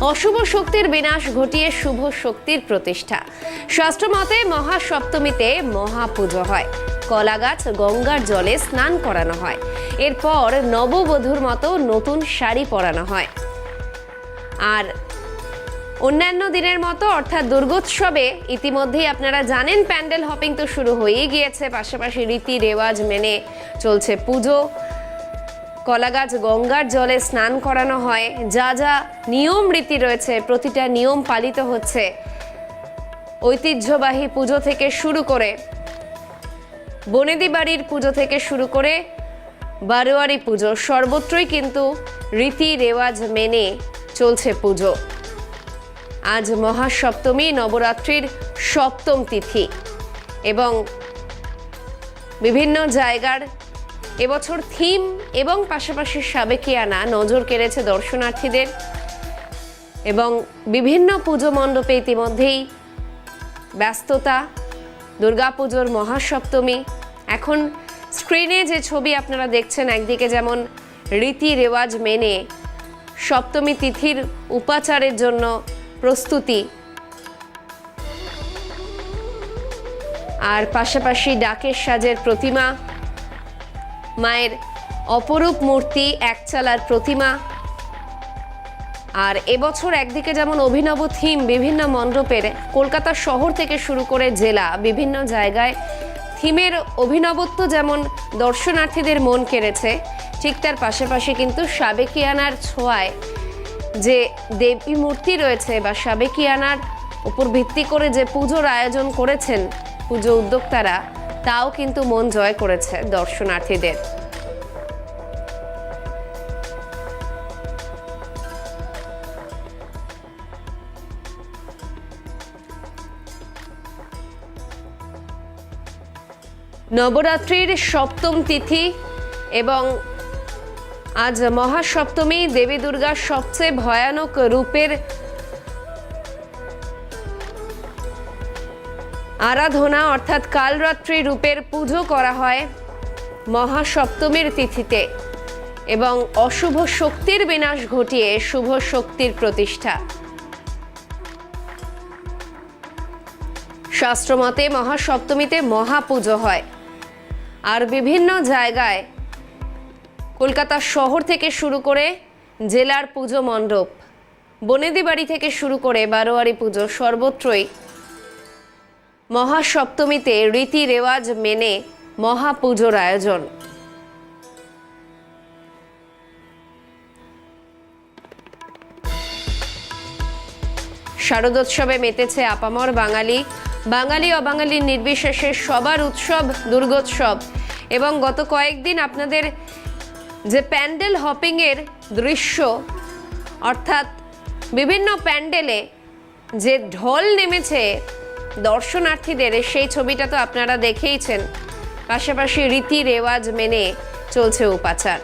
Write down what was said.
অশুভ শক্তির বিনাশ ঘটিয়ে শুভ শক্তির প্রতিষ্ঠা। শাস্ত্রমতে মহাসপ্তমীতে মহাপুজো হয়। কলা গাছ গঙ্গার জলে স্নান করানো হয়। এরপর নববধূর মতো নতুন শাড়ি পরানো হয়। আর অন্যান্য দিনের মতো অর্থাৎ দুর্গোৎসবে ইতিমধ্যেই আপনারা জানেন প্যান্ডেল হপিং তো শুরু হয়েই গিয়েছে। পাশাপাশি রীতি রেওয়াজ মেনে চলছে পুজো। কলাগাছ গঙ্গার জলে স্নান করানো হয়। যা যা নিয়ম রীতি রয়েছে, প্রতিটা নিয়ম পালিত হচ্ছে। ঐতিহ্যবাহী পুজো থেকে শুরু করে বনেদি বাড়ির পুজো থেকে শুরু করে বারোয়ারি পুজো, সর্বত্রই কিন্তু রীতি রেওয়াজ মেনে চলছে পুজো। আজ মহাসপ্তমী, নবরাত্রির সপ্তম তিথি এবং বিভিন্ন জায়গার এবছর থিম এবং পাশাপাশি সাবেকিয়ানা নজর কেড়েছে দর্শনার্থীদের এবং বিভিন্ন পুজো মণ্ডপে ইতিমধ্যেই ব্যস্ততা, দুর্গাপুজোর মহাসপ্তমী। এখন স্ক্রিনে যে ছবি আপনারা দেখছেন, একদিকে যেমন রীতি রেওয়াজ মেনে সপ্তমী তিথির উপাচারের জন্য প্রস্তুতি। আর পাশাপাশি ডাকের সাজের প্রতিমা মায়ের অপরূপ মূর্তি, একচালার প্রতিমা। আর এবছর একদিকে যেমন অভিনব থিম বিভিন্ন মণ্ডপের, কলকাতা শহর থেকে শুরু করে জেলা বিভিন্ন জায়গায় থিমের অভিনবত্ব যেমন দর্শনার্থীদের মন কেড়েছে, ঠিক তার পাশাপাশি কিন্তু সাবেকিয়ানার ছোঁয়ায় যে দেবী মূর্তি রয়েছে বা সাবেকিয়ানার উপর ভিত্তি করে যে পুজোর আয়োজন করেছেন পুজো উদ্যোক্তারা তাও কিন্তু মন জয় করেছে দর্শনার্থীদের। নবরাত্রির সপ্তম তিথি এবং আজ মহাসপ্তমী দেবী দুর্গার সবচেয়ে ভয়ানক রূপের আরাধনা, অর্থাৎ কালরাত্রি রূপের পুজো করা হয় মহাসপ্তমীর তিথিতে এবং অশুভ শক্তির বিনাশ ঘটিয়ে শুভ শক্তির প্রতিষ্ঠা। শাস্ত্রমতে মহাসপ্তমীতে মহাপুজো হয় আর বিভিন্ন জায়গায় কলকাতা শহর থেকে শুরু করে জেলার পুজো মণ্ডপ, বনেদি বাড়ি থেকে শুরু করে বারোয়ারি পুজো সর্বত্রই মহাসপ্তমীতে রীতি রেওয়াজ মেনে মহাপুজোর আয়োজন। শারদোৎসবে মেতেছে আপামর বাঙালি। বাঙালি অবাঙালি নির্বিশেষে সবার উৎসব, দুর্গোৎসব। এবং গত কয়েকদিন আপনাদের যে প্যান্ডেল হপিংয়ের দৃশ্য, অর্থাৎ বিভিন্ন প্যান্ডেলে যে ঢল নেমেছে দর্শনার্থীদের সেই ছবিটা তো আপনারা দেখেইছেন। পাশাপাশি রীতি রেওয়াজ মেনে চলছে উপাচার